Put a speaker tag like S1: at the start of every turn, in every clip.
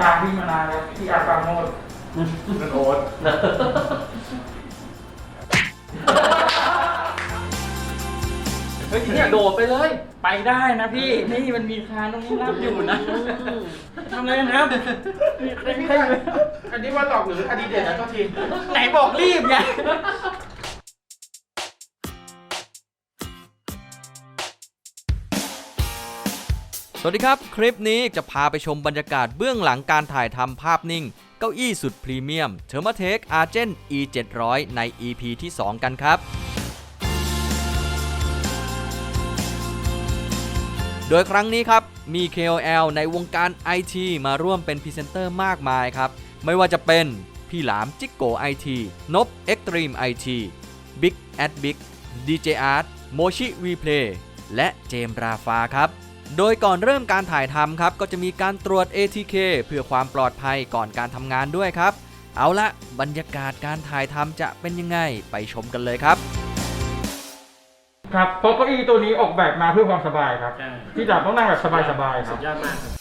S1: ตามพี่มานานแล้วพี่อาปราโมด
S2: มันโอ๊ต
S1: เฮ้ยเนี่ยโดดไปเลย ไปได้นะพี่ นี่มันมีคานตรงนี้รับอยู่นะทำอะไรกันครับมีใครมีใครอยู่
S2: อันนี้ว่าหลอกหรืออดีเด็ดนะโทษที
S1: ไหนบอกรีบไง
S3: วัสดีครับ คลิปนี้จะพาไปชมบรรยากาศเบื้องหลังการถ่ายทำภาพนิ่ง เก้าอี้สุดพรีเมียม t h e r m a t e c Argent E 700ใน EP ที่ 2 กันครับ โดยครั้งนี้ครับ มี KOL ในวงการ IT มาร่วมเป็นพรีเซนเตอร์มากมายครับ ไม่ว่าจะเป็น พี่หลามจิกโก IT นบ Extreme IT Big at Big DJ Art Mochi Replay และเจมราฟาครับ โดยก่อนเริ่มการถ่ายทำครับ ก็จะมีการตรวจ ATK เพื่อความปลอดภัยก่อนการทำงานด้วยครับ เอาละบรรยากาศการถ่ายทำจะเป็นยังไงไปชมกันเลยครับ
S1: ครับเพราะเก้าอี้ตัวนี้ออกแบบมาเพื่อความสบายครับพี่ดาบต้องนั่งแบบสบายๆค
S2: สุ
S1: รับ
S2: ดยอดมากครับ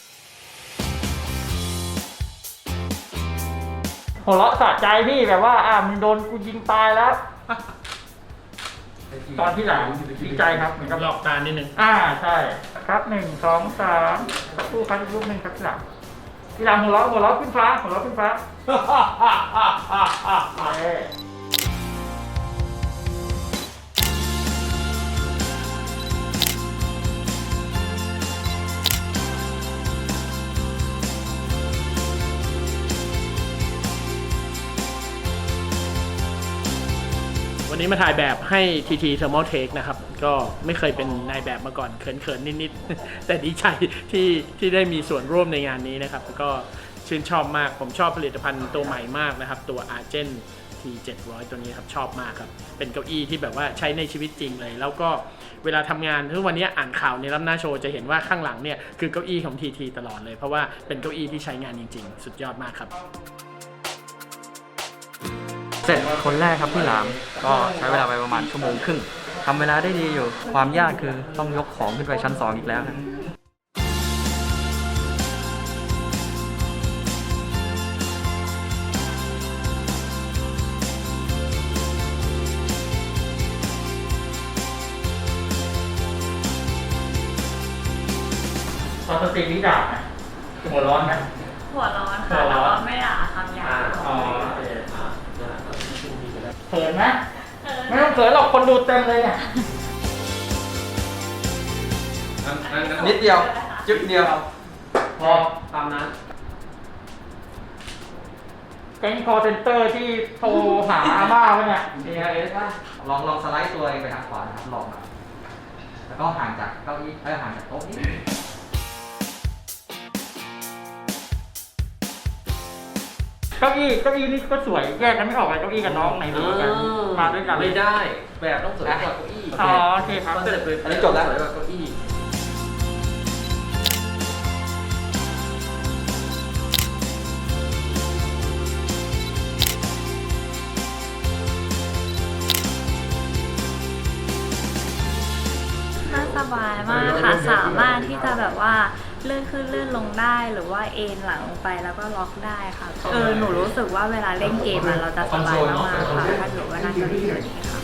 S1: หัวเราะสะใจพี่แบบว่า อ่ามึงโดนกูยิงตายแล้ว ตอนที่หลังดีใจครับเหมือนกับ
S2: หลอกตานิดนึง
S1: อ่าใช่ ครับหนึ่งสองสามสักครู่ครับอีกรูปหนึ่งครับพี่หลังพี่หลังหัวเราะหัวเราะขึ้นฟ้าหัวเราะขึ้นฟ้า
S2: วันนี้มาถ่ายแบบให้ TT Thermal Take นะครับ ก็ไม่เคยเป็นนายแบบมาก่อนเขินๆ นิดๆ แต่ดีใจที่ที่ได้มีส่วนร่วมในงานนี้นะครับ ก็ชื่นชอบมาก ผมชอบผลิตภัณฑ์ตัวใหม่มากนะครับ ตัว Argent T 700ตัวนี้ครับชอบมากครับ เป็นเก้าอี้ที่แบบว่าใช้ในชีวิตจริงเลย แล้วก็เวลาทำงานทุกวันนี้อ่านข่าวในรับหน้าโชว์จะเห็นว่าข้างหลังเนี่ยคือเก้าอี้ของ TT ตลอดเลย เพราะว่าเป็นเก้าอี้ที่ใช้งานจริง ๆ สุดยอดมากครับ
S3: เสร็จคนแรกครับพี่หลาม ก็ใช้เวลาไปประมาณชั่วโมงครึ่งทำเวลาได้ดีอยู่ ความยากคือต้องยกของขึ้นไปชั้น 2 อีกแล้วนะ
S1: ตอนสตรีมนี้ด่าไหมหัวร้อนไหม
S4: หัวร้อน
S1: หั
S4: ค่ะ
S1: วร้
S4: แต่
S1: อน
S4: ว่าไม่ด่าคำหยา
S1: ขินไหมไม่ต้องเขินหรอกคนดูเต็มเลยเนี่ย
S3: นิดเดียว จึ๊บเดียว
S1: พอ
S3: ตามนั้น
S1: แก๊งคอเซ็นเตอร์ที่โทรหาอาม่าไว้เนี่ย
S3: AIS ป่ะลองลองสไลด์ตัวเองไปทางขวานะครับ ลองครับแล้วก็ห่างจากเก้าอี้เอ้ยห่างจากโต๊ะนิดนึง
S1: เก้าอี้เก้าอี้นี่ก็สวยแยกกันไม่ออกเลยเก้าอี้กับน้องไหนรู้กันมาด้วยกัน
S5: ไม่ได้ แบบต้องสวยกว่าเก้าอี้
S1: อ๋อโอเคครับ
S5: คอนเซ็ปต์เลย
S3: อันนี้จบแล้ว
S5: สวยกว่าเก้าอี้
S4: น่าสบายมากค่ะ สามารถที่จะแบบว่า เลื่อนขึ้นเลื่อนลงได้ หรือว่าเอนหลังลงไปแล้วก็ล็อกได้ค่ะ เออหนูรู้สึกว่าเวลาเล่นเกมอะเราจะสบายมากๆค่ะถ้าเกิดว่านั่งเก้าอี้แบบนี้ค่ะ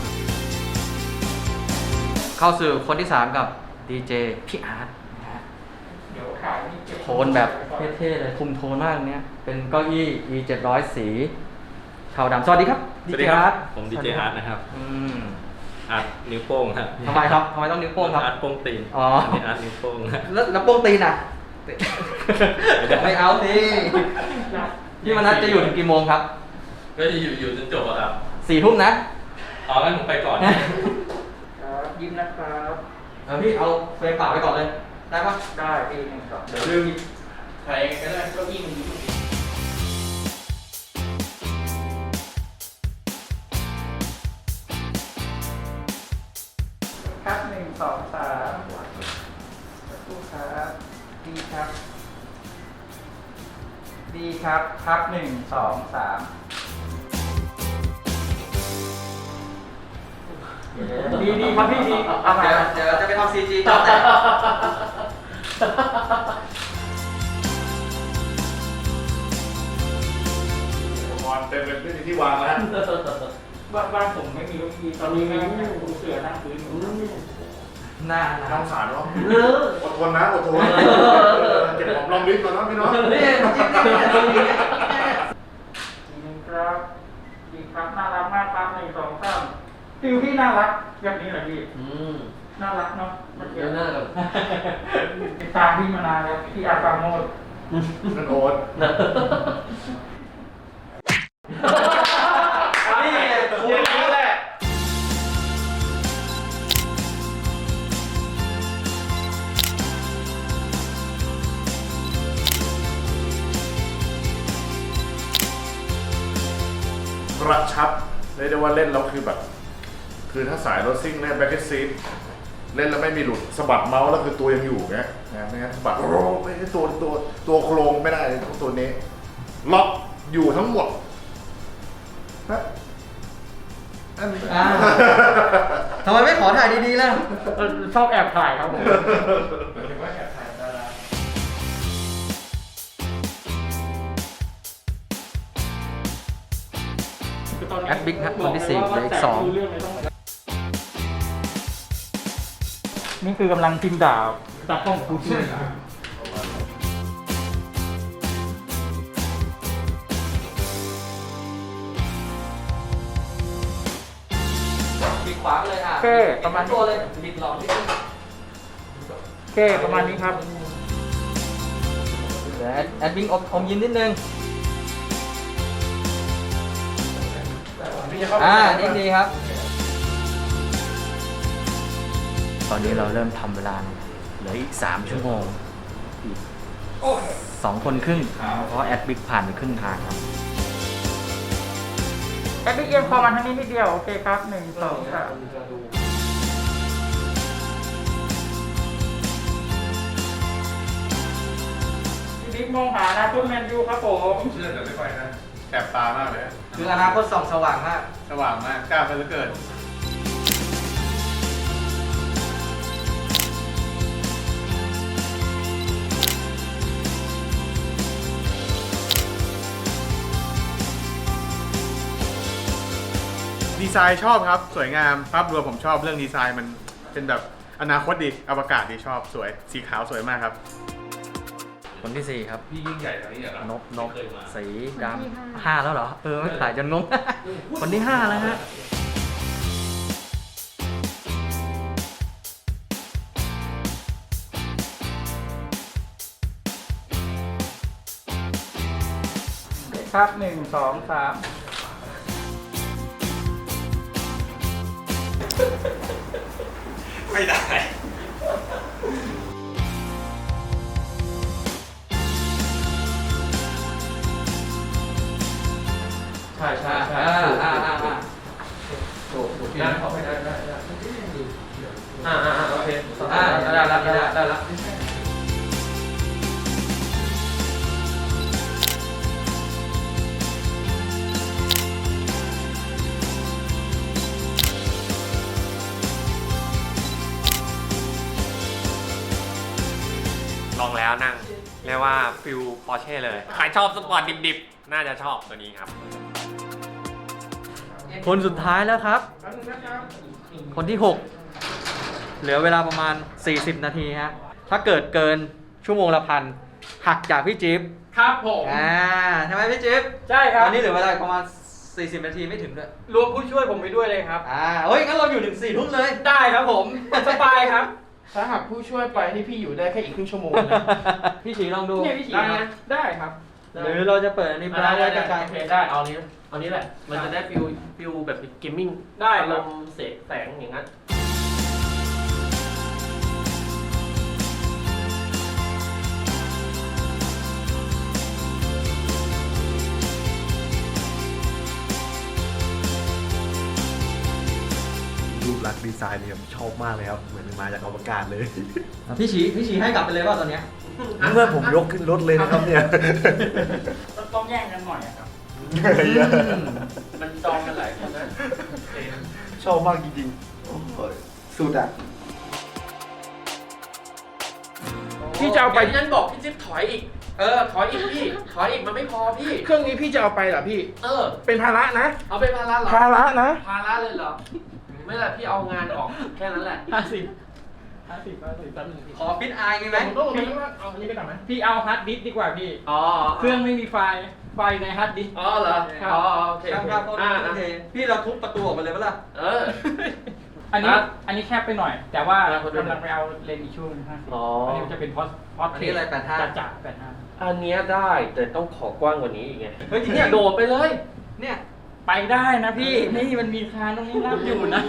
S3: เข้าสู่คนที่ 3 กับดีเจพี่อาร์ตนะฮะ
S1: เดี๋ยวขายนี่เก็บ
S3: โทนแบบเท่ๆเลย คุมโทนมากเนี้ย เป็นเก้าอี้ E 700สีเทาดำสวัสดีครับ
S6: สวัสดีครับ
S3: DJ
S6: ผมดีเจอาร์ตนะครับ
S3: อืม
S6: อาร์ตนิ้วโป้งครับ
S3: ทำไมครับทำไมต้องนิ้วโป้งครับ
S6: อาร์ตโป้งตีน
S3: อ๋ออั
S6: นนี้อาร์ตนิ้วโป้งครับ
S3: แล้วแล้วโป้งตีนอะ
S6: ไม่ได้
S3: ไม่เอาสิพี่มนัทจะอยู่ถึงกี่โมงครับ
S6: ก็อยู่อยู่จนจบอะครับ
S3: สี่ทุ่มนะ
S6: อ๋องั้นผมไปก่อน
S1: ครับยิ้มนะครับ
S3: เออพี่เอาเฟรมเปล่าไปก่อนเลย ได้ปะ
S1: ได้ปีหนึ่งสอง
S3: เดี๋ยวลืม
S2: ใครก็ได้เก้าอี้มันอยู่
S1: ครับหนึ่ง สองสามสักครู่ครับดีครับ ดีครับ พับหนึ่งสองสามดีดีครับพี่ดีเดี๋
S3: ยวจะไปทำซีจีต่อแต่
S1: วอน
S7: เต็มเลยที่ที่วางแล้ว
S1: บ้านผมไม่มีลูทีตอนนี้ไม่มีเสือนั่งพื้น
S3: หน้า
S7: น่าสงสารเนาะ
S3: เออ
S7: อดทนนะอดทนเก็บหอมรอมริบก่อนนะพี่น้อง
S3: นี่จิ๊บนี่
S1: ทีนึงครับดีครับน่ารักมากครับหนึ่งสองสามฟิวพี่น่ารักแบบนี้เหรอพี่
S2: อืม
S1: น่ารักเนาะมัน
S2: เดี๋ยวหน้าก่อน
S1: ติดตามพี่มานานแล้วพี่อาฟาโมด
S7: นั่นโอ๊ต
S3: นี่
S7: ว่าเล่นแล้วคือแบบ คือถ้าสายรถซิ่งเนี่ยแบ็กซีทเล่นแล้วไม่มีหลุดสะบัดเมาส์แล้วคือตัวยังอยู่ไงนะไม่งั้นสะบัดโอ้โหไม่ใช่ตัวตัวตัวโครงไม่ได้ต้องตัวนี้ ล็อกอยู่ทั้งหมดฮะอันนี้
S3: อ่าทำไมไม่ขอถ่ายดีๆล่ะ
S1: เออชอบแอบถ่ายครับผม
S3: แอดบิ๊กนะคนที่สี่เหลืออีกสอง
S1: นี่คือกำลังพิมพ์ด่าตากล้องกูชื่อ
S2: ปิดขวาไปเลยอะ
S1: แค่ประมาณ
S2: ตัวเลยบิดหลอกนิดนึง
S1: แค่ประมาณนี้ครับ
S3: เดี๋ยวแอดแอดบิ๊กอมอมยิ้มนิดนึง อ่านี่ดีครับ
S6: ตอนนี้เราเริ่มทำเวลาเหลืออีก 3 ชั่วโมง อีกสองคนครึ่งเพราะแอดบิ๊กผ่านไปครึ่งทางครับ
S1: แอดดี้เอียงคอมาทางนี้นิดเดียว โอเคครับหนึ่งสองสามพี่บิ๊กมองหานะทุกแมนยูครับผม
S7: เชื่อแต่ไม่ค่อยนะ แอบตามากเลย
S3: คืออนาคตส่องสว่างมาก
S7: สว่างมากกล้าไปเหลือเกินดีไซน์ชอบครับ สวยงามภาพรวมผมชอบเรื่องดีไซน์มันเป็นแบบอนาคตดีอวกาศดีชอบสวย สีขาวสวยมากครับ
S6: คนที่4ครับ
S8: พี่ยิ่งใหญ่กว่านี้เหรอน
S6: บนบสีดำห้าแล้วเหรอ เออ ไม่ถ่ายจนงง คนที่5แล้วฮะ
S1: ครับหนึ่งสองสาม
S8: ไม่ได้
S2: ช่ใช่ใช่
S3: อ่า
S2: ถูก
S3: อ่า
S2: ถูก
S3: อ่า
S2: ถูก
S3: อ่า
S2: ถูกได้ขอไม่ได้ได้ได้อ่าอ่าโอเค
S3: อ่าได้แล้ได้ล้วได้ล้ว
S9: ลองแล้วนั่ง เรียกว่าฟิลปอร์เช่เลย ใครชอบสปอร์ตดิบๆ น่าจะชอบตัวนี้ครับ
S3: คนสุดท้ายแล้วครับ คนที่ 6 เหลือเวลาประมาณ 40 นาทีฮะ ถ้าเกิดเกินชั่วโมงละพันหักจากพี่จิ๊บ
S1: ครับผม
S3: อ่าใช่ไหมพี่จิ๊บ
S1: ใช่ครั
S3: ต
S1: บ
S3: อนนี้เหลือเวลาประมาณ 40 นาทีไม่ถึงด้วย
S1: รวมผู้ช่วยผมไปด้วยเลยครับ
S3: อ่าเฮ้ยงั้นเราอยู่ถึง4ทุ่มเลย
S1: ได้ครับผมสบายครับ
S10: ถ้าหากผู้ช่วยไปนี่พี่อยู่ได้แค่อีกครึ่งชั่วโมงนะ
S3: พี่ฉีลองดู
S1: เนี่ยพี่ฉีนะได้ครับ
S3: หรือเราจะเปิดอันนี้ไป
S2: ได้
S3: ไว้
S2: ได้
S3: กระจาย
S2: โอเคได้เอานี้เอานี้แหละ มันจะได้ฟิลฟิลแบบเกมมิ่ง
S1: ได้
S2: อา
S1: ค
S2: ร
S1: รับ
S2: มณ์เสกแสงอย่างนั้น
S7: รูปลักษณ์ดีไซน์เนี่ยผมชอบมากเลยครับ เหมือนมาจากอวกาศเลย
S3: พี่ฉีพี่ฉีให้กลับไปเลยว่าตอนเนี้ย
S7: เมื่อผมยกขึ้นรถเลยนะครับเนี่ย
S1: ต้องแย่งกันหน่อยอะครับ
S2: มันจองกันหลายคนนะ
S7: ชอบมากจริงๆโอ้ยสุดอะ
S1: พี่จะเอาไป
S2: ไปที่นั่นบอกพี่จิ๊บถอยอีก เออขออีกพี่ขออีกมันไม่พอพี่
S10: เครื่องนี้พี่จะเอาไปเหรอพี่
S2: เออ
S10: เป็นภาระนะ
S2: เอาเป็นภาระเหรอ
S10: ภาระนะ
S2: ภาระเลยเหรอ ไม่ละพี่เอางานออกแค่นั้นแหละ
S1: ห้าสิบห้าสิบห้าสิบแป๊บนึงพี่
S3: ขอฟิตอายไงไหม
S10: ผมก็บอกไปว่าเอาอันนี้ไปก่อนไหม
S1: พี่เอาฮาร์ดดิสก์ดีกว่าพี่
S2: อ๋อ
S1: เครื่องไม่มีไฟล์ ไฟล์ในฮาร์ดดิสก์
S2: อ๋อเหรอ อ๋อโอเค
S3: ช่างภาพเขา
S2: อ่า
S3: โอเคพี่เราทุบประตูออกไปเลยปะล่ะ
S2: เออ
S1: อันนี้
S2: ครับ
S1: อันนี้แคบไปหน่อย แต่ว่า
S2: อ่าคนดู
S1: กำลังไปเอาเลนส์อีกช่วงหนึงห้าสิบ
S2: อ๋อ
S1: อันนี้มันจะเป็นพอสพอส
S3: อันนี้อะไร85
S1: จัดจัดแปดห้า
S2: อันเนี้ยได้แต่ต้องขอกว้างกว่านี้อีกไงเฮ้ยเนี่ยโดดไปเลย
S3: เนี่ย
S1: ไปได้นะพี่ นี่มันมีคานตรงนี้รับอยู่นะ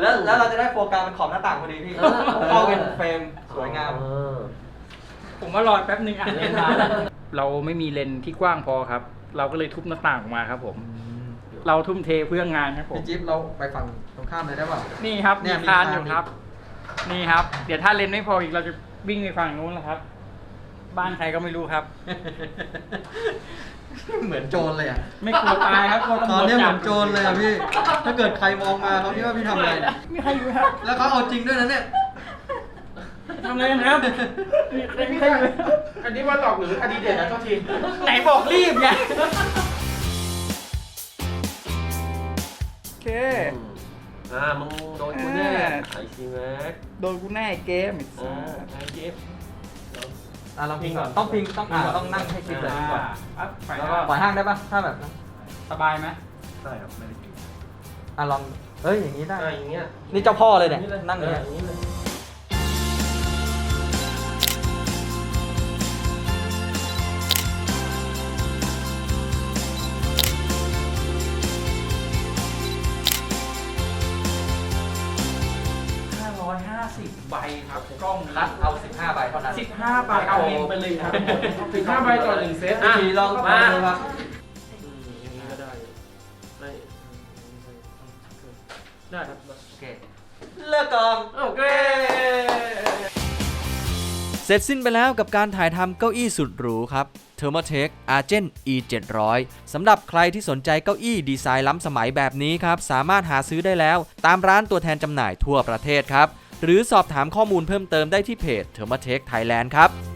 S3: แล้วแล้วเราจะได้โฟกัสเป็นขอบหน้าต่างพอดีพี่
S2: เออ
S3: เข้าเป็นเฟรมสวยงาม
S2: เออ
S1: ผมว่ารอแป๊บนึงอ่านเลนส์มา เราไม่มีเลนส์ที่กว้างพอครับ เราก็เลยทุบหน้าต่างออกมาครับ ผม เราทุ่มเทเพื่องานครับผม
S3: พี่จิ๊บเราไปฝั่งตรงข้ามเลยได้ป่ะ
S1: นี่ครับ
S3: เนี่
S1: มี
S3: ยมี
S1: คาน
S3: คาน
S1: อยู่ครับ นี่ครับ เดี๋ยวถ้าเลนส์ไม่พออีกเราจะวิ่งไปฝั่งนู้นแล้วครับ บ้านใครก็ไม่รู้ครับ
S3: เหมือนโจรเลยอะ
S1: ไม่กลัวตายครับกลัวตำรวจ
S3: ตอนนี้เห
S1: จั
S3: มื
S1: บ
S3: อนโจรเลยอะพี่ ถ้าเกิดใครมองมาเขาคิดว่าพี่ทำอะไรเนี่ย
S1: ไม่ใครอยู่ครับ
S3: แล้วเขาเอาจริงด้วยนะเนี่ย
S1: ทำอะไรกันครับมีใครมีใครอยู่
S10: อันนี้ว่าหลอกหรือคดีเด็ดนะโทษที
S1: ไหนบอกรีบไง โอเค
S2: อ่า มึงโดนกูแน่ไอซีแม็ก
S1: โดนกูแน่เกม
S2: เออไอเจฟ
S3: อะลองพิงก่อนต้องพิงต้องอ่าต้องนั่งให้ชิดเลย
S1: อ่า
S3: ก่อน
S1: ปั๊บไป
S3: แล้ว
S1: แล้
S3: ก็
S1: ว
S3: ปล่อยห้างได้ป่ะถ้าแบบนั้น
S1: สบายไหม
S3: อะลองเอ้ยอย่างนี้ได้
S2: อ่าอย่างเงี้ย
S3: นี่เจ้าพ่อเลยเนี่ยนั่งอย่าง
S2: เอ
S3: เงี้
S2: อยอย่างนี้เลย
S1: ใบครับกล้อง
S3: คัดเอา 15 ใบเท่านั้น
S1: 15ใบเอาเมมไปเลยครับ
S10: สิบห้าใบต่อหนึ่งเซต
S2: อะ
S3: ทีลอง
S2: มา
S3: ดูครับ
S2: อย่างนี้ก็ได้ไม่
S1: ได้ครับ
S3: โอเค เลิกกอง
S2: โอเค
S11: เสร็จสิ้นไปแล้วกับการถ่ายทำเก้าอี้สุดหรูครับ t h e r m o t e c Argent E 700สำหรับใครที่สนใจเก้าอี้ดีไซน์ล้ำสมัยแบบนี้ครับ สามารถหาซื้อได้แล้ว ตามร้านตัวแทนจำหน่ายทั่วประเทศครับ หรือสอบถามข้อมูลเพิ่มเติมได้ที่เพจ t h e r m a t e c Thailand ครับ